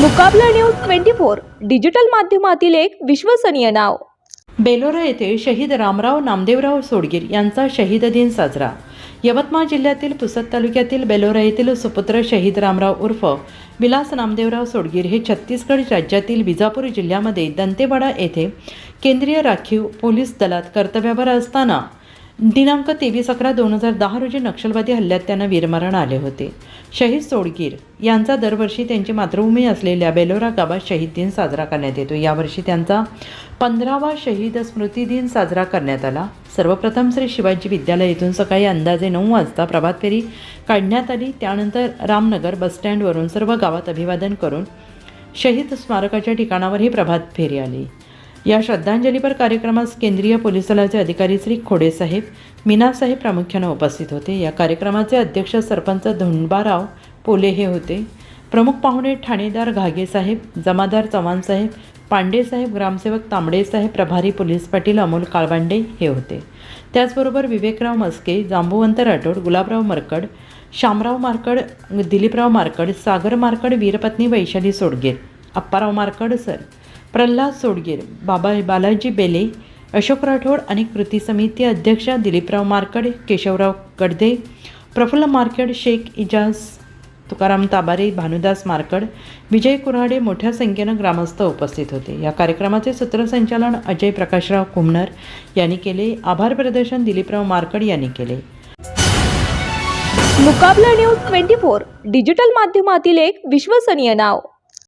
Mukabla news twenty four digital माध्यमातील एक विश्वसनीय नाव. बेलोरा येथे शहीद रामराव नामदेवराव सोडगीर यांचा शहीद दिन साजरा. यवतमाळ जिल्ह्यातील पुसद तालुक्यातील बेलोरा येथील सुपुत्र शहीद रामराव उर्फ विलास नामदेवराव सोडगीर हे छत्तीसगड राज्यातील विजापूर जिल्ह्यामध्ये दंतेवाडा येथे केंद्रीय राखीव पोलीस दलात कर्तव्यावर असताना दिनांक तेवीस अकरा दोन हजार दहा रोजी नक्षलवादी हल्ल्यात त्यांना वीरमरण आले होते. शहीद सोडगीर यांचा दरवर्षी त्यांची मातृभूमी असलेल्या बेलोरा गावात शहीद दिन साजरा करण्यात येतो. यावर्षी त्यांचा पंधरावा शहीद स्मृती दिन साजरा करण्यात आला. सर्वप्रथम श्री शिवाजी विद्यालय येथून सकाळी अंदाजे नऊ वाजता प्रभात फेरी काढण्यात आली. त्यानंतर रामनगर बसस्टँडवरून सर्व गावात अभिवादन करून शहीद स्मारकाच्या ठिकाणावर ही प्रभात फेरी आली. या श्रद्धांजलीपर कार्यक्रमास केंद्रीय पोलीस दलाचे अधिकारी श्री खोडेसाहेब मीनासाहेब प्रामुख्यानं उपस्थित होते. या कार्यक्रमाचे अध्यक्ष सरपंच धोंडबाराव पोले हे होते. प्रमुख पाहुणे ठाणेदार घागेसाहेब जमादार चव्हाणसाहेब पांडेसाहेब ग्रामसेवक तांबडेसाहेब प्रभारी पोलीस पाटील अमोल काळबांडे हे होते. त्याचबरोबर विवेकराव मस्के जांबुवंत राठोड गुलाबराव मरकड शामराव मारकड दिलीपराव मारकड सागर मारकड वीरपत्नी वैशाली सोडगे अप्पाराव मारकड सर. प्रल्हाद सोडगीर बाबा बालाजी बेले अशोक राठोड आणि कृती समिती अध्यक्ष दिलीपराव मारकड केशवराव गडदे प्रफुल्ल मार्कड शेख इजाज तुकाराम ताबारे भानुदास मारकड विजय कुऱ्हाडे मोठ्या संख्येनं ग्रामस्थ उपस्थित होते. या कार्यक्रमाचे सूत्रसंचालन अजय प्रकाशराव कुमनर यांनी केले. आभार प्रदर्शन दिलीपराव मारकड यांनी केले. Mukabla news twenty four digital माध्यमातील एक विश्वसनीय नाव.